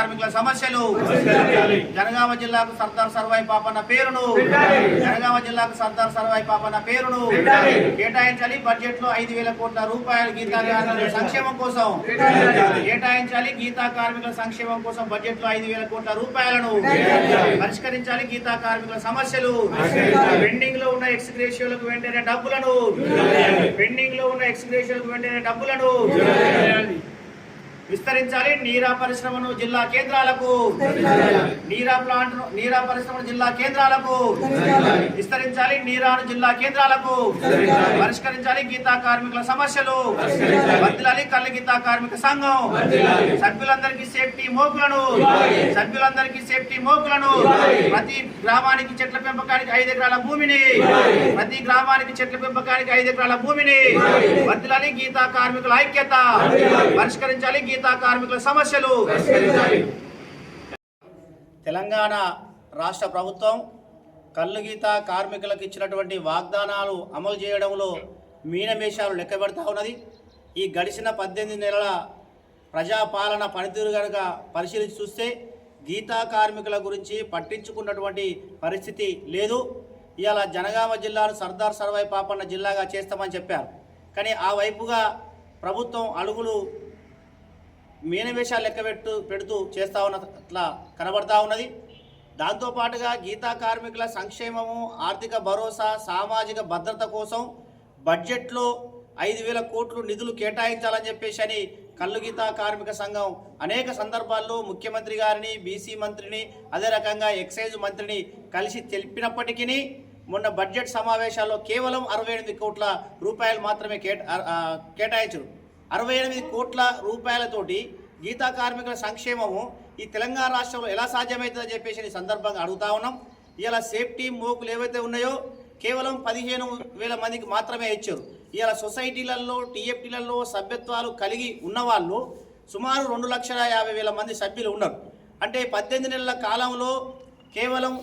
కార్మికుల సమస్యలు. జనగామ జిల్లాకు సర్దార్ సర్వాయి పాపన్న పేరును. జనగామ జిల్లాకు సర్దార్ సర్వాయి పాపన్న పేరును. కేటాయించాలి. బడ్జెట్లో ఐదు వేల కోట్ల రూపాయలు గీతా కార్మికుల సంక్షేమం కోసం. కేటాయించాలి గీతా కార్మికుల సంక్షేమం కోసం బడ్జెట్లో ఐదు వేల కోట్ల రూపాయలను. పరిష్కరించాలి గీతా కార్మికుల సమస్యలు. పెండింగ్లో ఉన్న ఎక్స్గ్రేషియోలకు వెంటనే డబ్బులను. పెండింగ్లో ఉన్న ఎక్స్గ్రేషియోలకు వెంటనే డబ్బులను. విస్తరించాలి. నీరా పరిశ్రమను జిల్లా కేంద్రాలకు నీరా ప్లాంట్ నీరా పరిశ్రమను జిల్లా కేంద్రాలకు విస్తరించాలి. నీరాను జిల్లా కేంద్రాలకు పరిష్కరించాలి. గీతా కార్మికుల సమస్యలు వర్దిలాలి కళ్ళు గీతా కార్మిక సంఘం సభ్యులందరికీ సేఫ్టీ మోకులను సభ్యులందరికీ సేఫ్టీ మోకులను ప్రతి గ్రామానికి చెట్ల పెంపకానికి ఐదు ఎకరాల భూమిని ప్రతి గ్రామానికి చెట్ల పెంపకానికి ఐదు ఎకరాల భూమిని వర్దిలాలి గీతా కార్మికుల ఐక్యత పరిష్కరించాలి. గీత కార్మికుల సమస్యలు. తెలంగాణ రాష్ట్ర ప్రభుత్వం కళ్ళు గీత కార్మికులకు ఇచ్చినటువంటి వాగ్దానాలు అమలు చేయడంలో మీనమేషాలు లెక్కబెడతా ఉన్నది. ఈ గడిచిన పద్దెనిమిది నెలల ప్రజాపాలన పనితీరు కనుక పరిశీలించి చూస్తే గీతా కార్మికుల గురించి పట్టించుకున్నటువంటి పరిస్థితి లేదు. ఇవాళ జనగామ జిల్లాను సర్దార్ సర్వాయి పాపన్న జిల్లాగా చేస్తామని చెప్పారు. కానీ ఆ వైపుగా ప్రభుత్వం అడుగులు మీనవేషాలు లెక్క పెట్టు పెడుతూ చేస్తా ఉన్న అట్లా కనబడతా ఉన్నది. దాంతోపాటుగా గీతా కార్మికుల సంక్షేమము ఆర్థిక భరోసా సామాజిక భద్రత కోసం బడ్జెట్లో ఐదు వేల కోట్లు నిధులు కేటాయించాలని చెప్పేసి అని కళ్ళు గీతా కార్మిక సంఘం అనేక సందర్భాల్లో ముఖ్యమంత్రి గారిని బీసీ మంత్రిని అదే రకంగా ఎక్సైజ్ మంత్రిని కలిసి తెలిపినప్పటికీ మొన్న బడ్జెట్ సమావేశాల్లో కేవలం అరవై ఎనిమిది కోట్ల రూపాయలు మాత్రమే కేటా కేటాయించారు కేటాయించరు. అరవై ఎనిమిది కోట్ల రూపాయలతోటి గీతా కార్మికుల సంక్షేమము ఈ తెలంగాణ రాష్ట్రంలో ఎలా సాధ్యమవుతుందని చెప్పేసి ఈ సందర్భంగా అడుగుతా ఉన్నాం. ఇలా సేఫ్టీ మోకులు ఏవైతే ఉన్నాయో కేవలం పదిహేను వేల మందికి మాత్రమే ఇచ్చారు. ఇలా సొసైటీలలో టీఎఫ్టీలలో సభ్యత్వాలు కలిగి ఉన్నవాళ్ళు సుమారు రెండు లక్షల యాభై వేల మంది సభ్యులు ఉన్నారు. అంటే పద్దెనిమిది నెలల కాలంలో కేవలం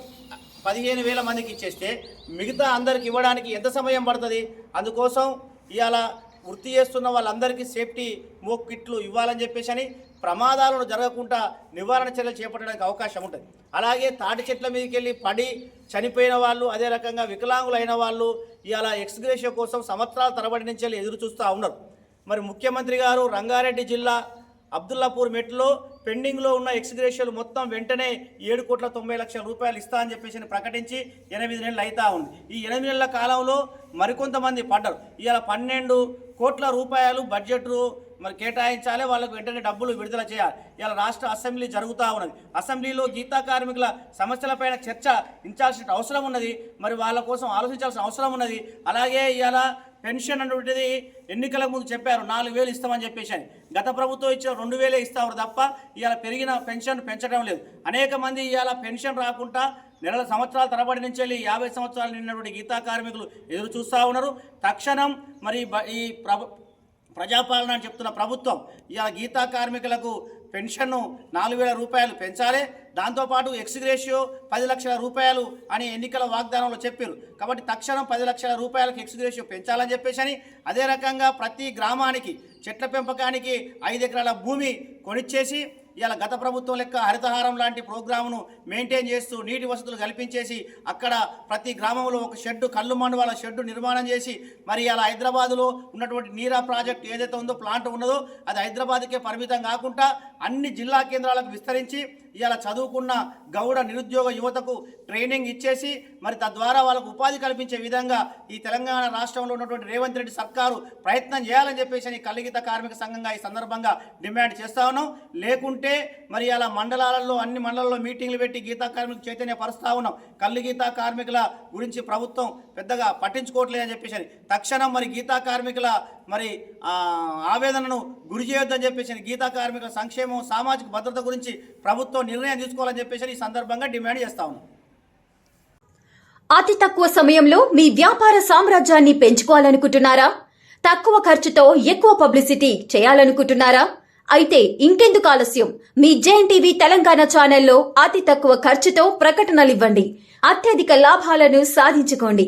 పదిహేను వేల మందికి ఇచ్చేస్తే మిగతా అందరికి ఇవ్వడానికి ఎంత సమయం పడుతుంది? అందుకోసం ఇవాళ వృత్తి చేస్తున్న వాళ్ళందరికీ సేఫ్టీ మోక్ కిట్లు ఇవ్వాలని చెప్పేసి అని ప్రమాదాలను జరగకుండా నివారణ చర్యలు చేపట్టడానికి అవకాశం ఉంటుంది. అలాగే తాటి చెట్ల మీదకి వెళ్ళి పడి చనిపోయిన వాళ్ళు అదే రకంగా వికలాంగులైన వాళ్ళు ఇలా ఎక్స్గ్రేషియో కోసం సంవత్సరాల తరబడి నుంచి ఎదురు చూస్తూ ఉన్నారు. మరి ముఖ్యమంత్రి గారు రంగారెడ్డి జిల్లా అబ్దుల్లాపూర్ మెట్లో పెండింగ్లో ఉన్న ఎక్స్గ్రేషియలు మొత్తం వెంటనే ఏడు కోట్ల తొంభై లక్షల రూపాయలు ఇస్తా అని చెప్పేసి ప్రకటించి ఎనిమిది నెలలు అవుతా ఉంది. ఈ ఎనిమిది నెలల కాలంలో మరికొంతమంది పడ్డారు. ఇవాళ పన్నెండు కోట్ల రూపాయలు బడ్జెట్ మరి కేటాయించాలి వాళ్ళకు వెంటనే డబ్బులు విడుదల చేయాలి. ఇలా రాష్ట్ర అసెంబ్లీ జరుగుతూ ఉన్నది. అసెంబ్లీలో గీతా కార్మికుల సమస్యలపైన చర్చ ఇంచాల్సిన అవసరం ఉన్నది. మరి వాళ్ళ కోసం ఆలోచించాల్సిన అవసరం ఉన్నది. అలాగే ఇలా పెన్షన్ అనేటువంటిది ఎన్నికల ముందు చెప్పారు నాలుగు వేలు ఇస్తామని చెప్పేసి అని. గత ప్రభుత్వం ఇచ్చిన రెండు వేలే ఇస్తారు తప్ప ఇవాళ పెరిగిన పెన్షన్ పెంచడం లేదు. అనేక మంది ఇవాళ పెన్షన్ రాకుండా నెలల సంవత్సరాల తరబడి నుంచి వెళ్ళి యాభై సంవత్సరాలు నిన్నటువంటి గీతా కార్మికులు ఎదురు చూస్తూ ఉన్నారు. తక్షణం మరి ఈ ప్రభ ప్రజాపాలన అని చెప్తున్న ప్రభుత్వం ఇవాళ గీతా కార్మికులకు పెన్షన్ను నాలుగు వేల రూపాయలు పెంచాలి. దాంతోపాటు ఎక్స్గ్రేషియో పది లక్షల రూపాయలు అని ఎన్నికల వాగ్దానంలో చెప్పారు. కాబట్టి తక్షణం పది లక్షల రూపాయలకు ఎక్స్గ్రేషియో పెంచాలని చెప్పేసి అని అదే రకంగా ప్రతి గ్రామానికి చెట్ల పెంపకానికి ఐదు ఎకరాల భూమి కొనిచ్చేసి ఇలా గత ప్రభుత్వం లెక్క హరితహారం లాంటి ప్రోగ్రామును మెయింటైన్ చేస్తూ నీటి వసతులు కల్పించేసి అక్కడ ప్రతి గ్రామంలో ఒక షెడ్డు కళ్ళు మండవాల షెడ్డు నిర్మాణం చేసి మరి ఇలా హైదరాబాదులో ఉన్నటువంటి నీరా ప్రాజెక్ట్ ఏదైతే ఉందో ప్లాంట్ ఉన్నదో అది హైదరాబాద్కే పరిమితం కాకుండా అన్ని జిల్లా కేంద్రాలకు విస్తరించి ఇలా చదువుకున్న గౌడ నిరుద్యోగ యువతకు ట్రైనింగ్ ఇచ్చేసి మరి తద్వారా వాళ్ళకు ఉపాధి కల్పించే విధంగా ఈ తెలంగాణ రాష్ట్రంలో ఉన్నటువంటి రేవంత్ రెడ్డి సర్కారు ప్రయత్నం చేయాలని చెప్పేసి అని కలిగిత కార్మిక సంఘంగా ఈ సందర్భంగా డిమాండ్ చేస్తా ఉన్నాం. లేకుంటే మరి అలా మండలాలలో అన్ని మండలాల్లో మీటింగ్లు పెట్టి గీతా కార్మికులు చైతన్య పరుస్తా ఉన్నాం. కళ్ళు గీతా కార్మికుల గురించి ప్రభుత్వం పెద్దగా పట్టించుకోవట్లేదని చెప్పేసి అని తక్షణం మరి గీతా కార్మికుల మరి ఆవేదనను గురి చేయొద్దని చెప్పేసి గీతా కార్మికుల సంక్షేమం సామాజిక భద్రత గురించి ప్రభుత్వం నిర్ణయం తీసుకోవాలని చెప్పేసి ఈ సందర్భంగా డిమాండ్ చేస్తా ఉన్నాం. అతి తక్కువ సమయంలో మీ వ్యాపార సామ్రాజ్యాన్ని పెంచుకోవాలనుకుంటున్నారా? తక్కువ ఖర్చుతో ఎక్కువ పబ్లిసిటీ చేయాలనుకుంటున్నారా? అయితే ఇంకెందుకు ఆలస్యం? మీ జేఎన్ టీవీ తెలంగాణ ఛానల్లో అతి తక్కువ ఖర్చుతో ప్రకటనలివ్వండి అత్యధిక లాభాలను సాధించుకోండి.